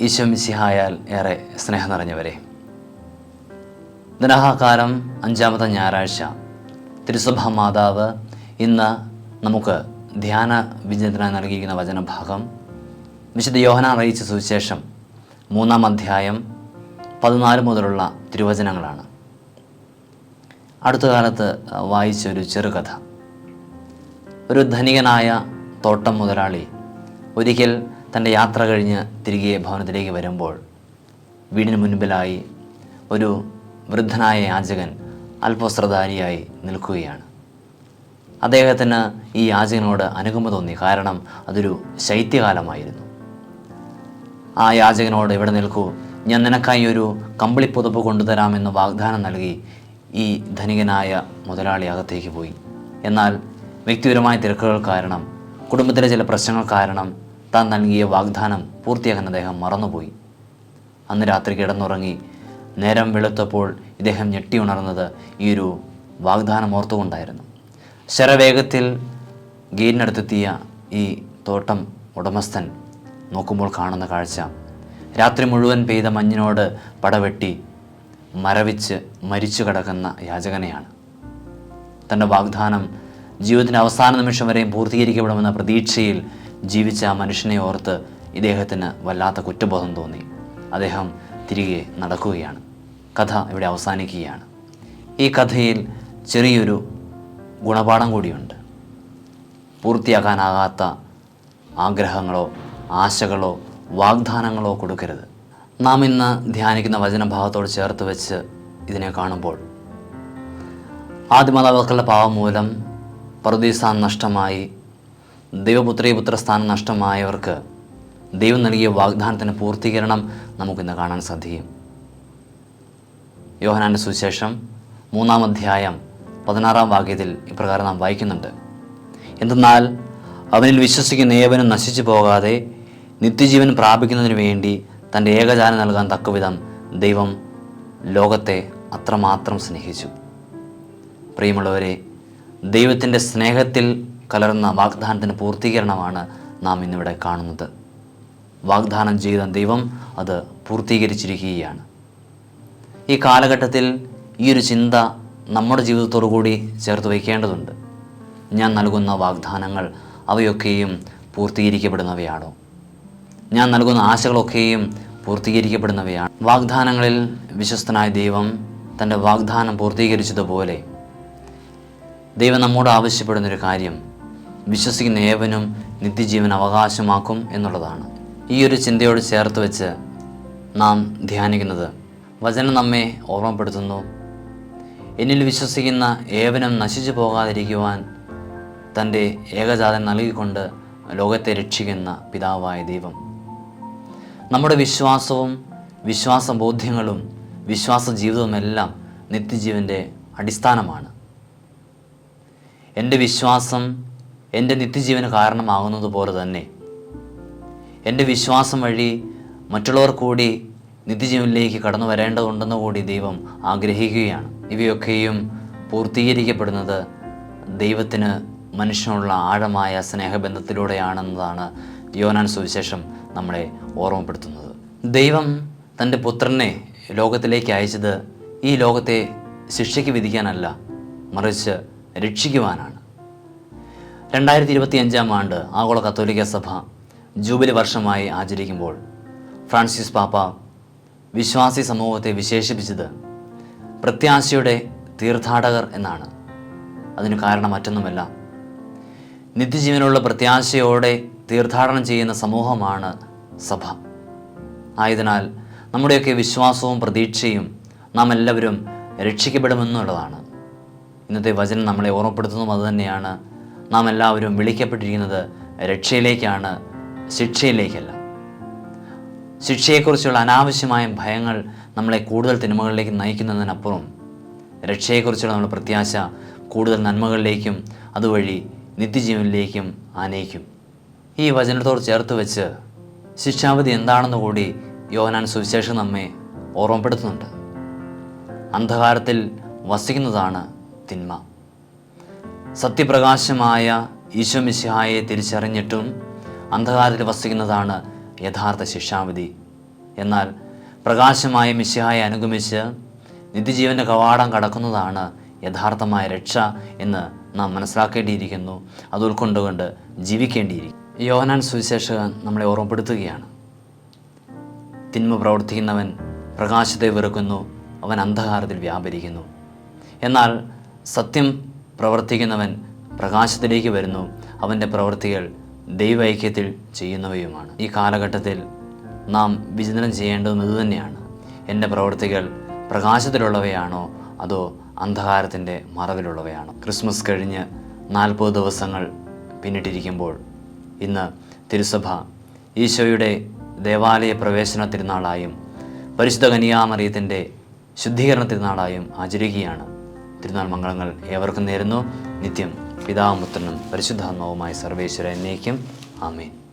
ഈശോ മിസിഹായാൽ ഏറെ സ്നേഹം നിറഞ്ഞവരെ. ദിനഹാകാലം അഞ്ചാമത്തെ ഞായറാഴ്ച. തിരുസഭ മാതാവ് ഇന്ന് നമുക്ക് ധ്യാന വിജയത്തിനായി നൽകിയിരിക്കുന്ന വചനഭാഗം. വിശുദ്ധ യോഹന അറിയിച്ച സുവിശേഷം മൂന്നാം അധ്യായം പതിനാല് മുതലുള്ള തിരുവചനങ്ങളാണ്. അടുത്ത കാലത്ത് വായിച്ചൊരു ചെറുകഥ. ഒരു ധനികനായ തോട്ടം മുതലാളി ഒരിക്കൽ തന്റെ യാത്ര കഴിഞ്ഞ് തിരികെ ഭവനത്തിലേക്ക് വരുമ്പോൾ വീടിന് മുൻപിലായി ഒരു വൃദ്ധനായ യാചകൻ അല്പശ്രദ്ധാരിയായി നിൽക്കുകയാണ്. അദ്ദേഹത്തിന് ഈ യാചകനോട് അനുകമ്പ തോന്നി. കാരണം അതൊരു ശൈത്യകാലമായിരുന്നു. ആ യാചകനോട് ഇവിടെ നിൽക്കൂ? ഞാൻ നിനക്കായി ഒരു കമ്പിളിപ്പുതപ്പ് കൊണ്ടുതരാമെന്ന് വാഗ്ദാനം നൽകി ഈ ധനികനായ മുതലാളി അകത്തേക്ക് പോയി. എന്നാൽ വ്യക്തിപരമായ തിരക്കുകൾ കാരണം കുടുംബത്തിലെ ചില പ്രശ്നങ്ങൾ കാരണം താൻ നൽകിയ വാഗ്ദാനം പൂർത്തിയാക്കാൻ അദ്ദേഹം മറന്നുപോയി. അന്ന് രാത്രി കിടന്നുറങ്ങി നേരം വെളുത്തപ്പോൾ ഇദ്ദേഹം ഞെട്ടി ഉണർന്നത് ഈ ഒരു വാഗ്ദാനം ഓർത്തുകൊണ്ടായിരുന്നു. ശരവേഗത്തിൽ ഗേറ്റിനടുത്തെത്തിയ ഈ തോട്ടം ഉടമസ്ഥൻ നോക്കുമ്പോൾ കാണുന്ന കാഴ്ച. രാത്രി മുഴുവൻ പെയ്ത മഞ്ഞിനോട് പടവെട്ടി മരവിച്ച് മരിച്ചു കിടക്കുന്ന യാചകനെയാണ്. തന്റെ വാഗ്ദാനം ജീവിതത്തിന്റെ അവസാന നിമിഷം വരെയും പൂർത്തീകരിക്കപ്പെടുമെന്ന പ്രതീക്ഷയിൽ ജീവിച്ച ആ മനുഷ്യനെ ഓർത്ത് ഇദ്ദേഹത്തിന് വല്ലാത്ത കുറ്റബോധം തോന്നി. അദ്ദേഹം തിരികെ നടക്കുകയാണ്. കഥ ഇവിടെ അവസാനിക്കുകയാണ്. ഈ കഥയിൽ ചെറിയൊരു ഗുണപാഠം കൂടിയുണ്ട്. പൂർത്തിയാക്കാനാകാത്ത ആഗ്രഹങ്ങളോ ആശകളോ വാഗ്ദാനങ്ങളോ കൊടുക്കരുത്. നാം ഇന്ന് ധ്യാനിക്കുന്ന വചനഭാഗത്തോട് ചേർത്ത് വെച്ച് ഇതിനെ കാണുമ്പോൾ ആദ്യമാതാക്കളുടെ പാവം മൂലം പ്രതിസാൻ നഷ്ടമായി ദൈവപുത്രി പുത്രസ്ഥാനം നഷ്ടമായവർക്ക് ദൈവം നൽകിയ വാഗ്ദാനത്തിന് പൂർത്തീകരണം നമുക്കിന്ന് കാണാൻ സാധിക്കും. യോഹനാന്റെ സുവിശേഷം മൂന്നാം അധ്യായം പതിനാറാം വാക്യത്തിൽ ഇപ്രകാരം നാം വായിക്കുന്നുണ്ട്. എന്തെന്നാൽ അവനിൽ വിശ്വസിക്കുന്ന ഏവനും നശിച്ചു പോകാതെ നിത്യജീവൻ പ്രാപിക്കുന്നതിന് വേണ്ടി തന്റെ ഏകജാനം നൽകാൻ തക്കവിധം ദൈവം ലോകത്തെ അത്രമാത്രം സ്നേഹിച്ചു. പ്രിയമുള്ളവരെ ദൈവത്തിന്റെ സ്നേഹത്തിൽ കലർന്ന വാഗ്ദാനത്തിന് പൂർത്തീകരണമാണ് നാം ഇന്നിവിടെ കാണുന്നത്. വാഗ്ദാനം ചെയ്ത ദൈവം അത് പൂർത്തീകരിച്ചിരിക്കുകയാണ്. ഈ കാലഘട്ടത്തിൽ ഈ ഒരു ചിന്ത നമ്മുടെ ജീവിതത്തോടു കൂടി ചേർത്ത് വയ്ക്കേണ്ടതുണ്ട്. ഞാൻ നൽകുന്ന വാഗ്ദാനങ്ങൾ അവയൊക്കെയും പൂർത്തീകരിക്കപ്പെടുന്നവയാണോ? ഞാൻ നൽകുന്ന ആശകളൊക്കെയും പൂർത്തീകരിക്കപ്പെടുന്നവയാണ്. വാഗ്ദാനങ്ങളിൽ വിശ്വസ്തനായ ദൈവം തന്റെ വാഗ്ദാനം പൂർത്തീകരിച്ചതുപോലെ ദൈവം നമ്മോട് ആവശ്യപ്പെടുന്നൊരു കാര്യം വിശ്വസിക്കുന്ന ഏവനും നിത്യജീവൻ അവകാശമാക്കും എന്നുള്ളതാണ്. ഈ ഒരു ചിന്തയോട് ചേർത്ത് വെച്ച് നാം ധ്യാനിക്കുന്നത് വചനം നമ്മെ ഓർമ്മപ്പെടുത്തുന്നു. എന്നിൽ വിശ്വസിക്കുന്ന ഏവനും നശിച്ചു പോകാതിരിക്കുവാൻ തന്റെ ഏകജാതൻ നൽകിക്കൊണ്ട് ലോകത്തെ രക്ഷിക്കുന്ന പിതാവായ ദൈവം. നമ്മുടെ വിശ്വാസവും വിശ്വാസ ബോധ്യങ്ങളും വിശ്വാസ ജീവിതവുമെല്ലാം നിത്യജീവന്റെ അടിസ്ഥാനമാണ്. എന്റെ വിശ്വാസം എന്റെ നിത്യജീവന് കാരണമാകുന്നത് പോലെ തന്നെ. എന്റെ വിശ്വാസം വഴി മറ്റുള്ളവർ കൂടി നിത്യജീവനിലേക്ക് കടന്നു വരേണ്ടതുണ്ടെന്ന് കൂടി ദൈവം ആഗ്രഹിക്കുകയാണ്. ഇവയൊക്കെയും പൂർത്തീകരിക്കപ്പെടുന്നത് ദൈവത്തിന് മനുഷ്യനുള്ള ആഴമായ സ്നേഹബന്ധത്തിലൂടെയാണെന്നതാണ് യോനാൻ സുവിശേഷം നമ്മളെ ഓർമ്മപ്പെടുത്തുന്നത്. ദൈവം തന്റെ പുത്രനെ ലോകത്തിലേക്ക് അയച്ചത് ഈ ലോകത്തെ ശിക്ഷയ്ക്ക് വിധിക്കാനല്ല മറിച്ച് രക്ഷിക്കുവാനാണ്. രണ്ടായിരത്തി ഇരുപത്തി അഞ്ചാം ആണ്ട് ആഗോള കത്തോലിക്ക സഭ ജൂബിലി വർഷമായി ആചരിക്കുമ്പോൾ ഫ്രാൻസിസ് പാപ്പ വിശ്വാസി സമൂഹത്തെ വിശേഷിപ്പിച്ചത് പ്രത്യാശയുടെ തീർത്ഥാടകർ എന്നാണ്. അതിന് കാരണം മറ്റൊന്നുമല്ല. നിത്യജീവനുള്ള പ്രത്യാശയോടെ തീർത്ഥാടനം ചെയ്യുന്ന സമൂഹമാണ് സഭ. ആയതിനാൽ നമ്മുടെയൊക്കെ വിശ്വാസവും പ്രതീക്ഷയും നാം എല്ലാവരും രക്ഷിക്കപ്പെടുമെന്നുള്ളതാണ്. ഇന്നത്തെ വചനം നമ്മളെ ഓർമ്മപ്പെടുത്തുന്നതും അതുതന്നെയാണ് നാം എല്ലാവരും വിളിക്കപ്പെട്ടിരിക്കുന്നത് രക്ഷയിലേക്കാണ് ശിക്ഷയിലേക്കല്ല. ശിക്ഷയെക്കുറിച്ചുള്ള അനാവശ്യമായ ഭയങ്ങൾ നമ്മളെ കൂടുതൽ തിന്മകളിലേക്ക് നയിക്കുന്നതിനപ്പുറം രക്ഷയെക്കുറിച്ചുള്ള നമ്മുടെ പ്രത്യാശ കൂടുതൽ നന്മകളിലേക്കും അതുവഴി നിത്യജീവനിലേക്കും ആനയിക്കും. ഈ വചനത്തോട് ചേർത്ത് വെച്ച് ശിക്ഷാവിധി എന്താണെന്ന് കൂടി യോഹനാൻ സുവിശേഷം നമ്മെ ഓർമ്മപ്പെടുത്തുന്നുണ്ട്. അന്ധകാരത്തിൽ വസിക്കുന്നതാണ് തിന്മ. സത്യപ്രകാശമായ ഈശോ മിശിഹായെ തിരിച്ചറിഞ്ഞിട്ടും അന്ധകാരത്തിൽ വസിക്കുന്നതാണ് യഥാർത്ഥ ശിക്ഷാവിധി. എന്നാൽ പ്രകാശമായ മിശിഹായെ അനുഗമിച്ച് നിത്യജീവന്റെ കവാടം കടക്കുന്നതാണ് യഥാർത്ഥമായ രക്ഷ എന്ന് നാം മനസ്സിലാക്കേണ്ടിയിരിക്കുന്നു. അത് ഉൾക്കൊണ്ടുകൊണ്ട് ജീവിക്കേണ്ടിയിരിക്കും യോഹനാൻ സുവിശേഷകൻ നമ്മളെ ഓർമ്മപ്പെടുത്തുകയാണ്. തിന്മ പ്രവർത്തിക്കുന്നവൻ പ്രകാശത്തെ വെറുക്കുന്നു അവൻ അന്ധകാരത്തിൽ വ്യാപരിക്കുന്നു. എന്നാൽ സത്യം പ്രവർത്തിക്കുന്നവൻ പ്രകാശത്തിലേക്ക് വരുന്നു. അവന്റെ പ്രവൃത്തികൾ ദൈവൈക്യത്തിൽ ചെയ്യുന്നവയുമാണ്. ഈ കാലഘട്ടത്തിൽ നാം വിചിന്തനം ചെയ്യേണ്ടതും ഇതുതന്നെയാണ് എന്റെ പ്രവൃത്തികൾ പ്രകാശത്തിലുള്ളവയാണോ? അതോ അന്ധകാരത്തിന്റെ മറവിലുള്ളവയാണോ? ക്രിസ്മസ് കഴിഞ്ഞ് നാൽപ്പത് ദിവസങ്ങൾ പിന്നിട്ടിരിക്കുമ്പോൾ ഇന്ന് തിരുസഭ ഈശോയുടെ ദേവാലയ പ്രവേശന തിരുനാളായും പരിശുദ്ധ കനിയാമറിയത്തിന്റെ ശുദ്ധീകരണ തിരുനാളായും ആചരിക്കുകയാണ്. തിരുനാൾ മംഗളങ്ങൾ ഏവർക്കും നേരുന്നു. നിത്യം പിതാവും പുത്രനും പരിശുദ്ധാത്മാവുമായി സർവേശ്വര എന്നേക്കും. ആമേൻ.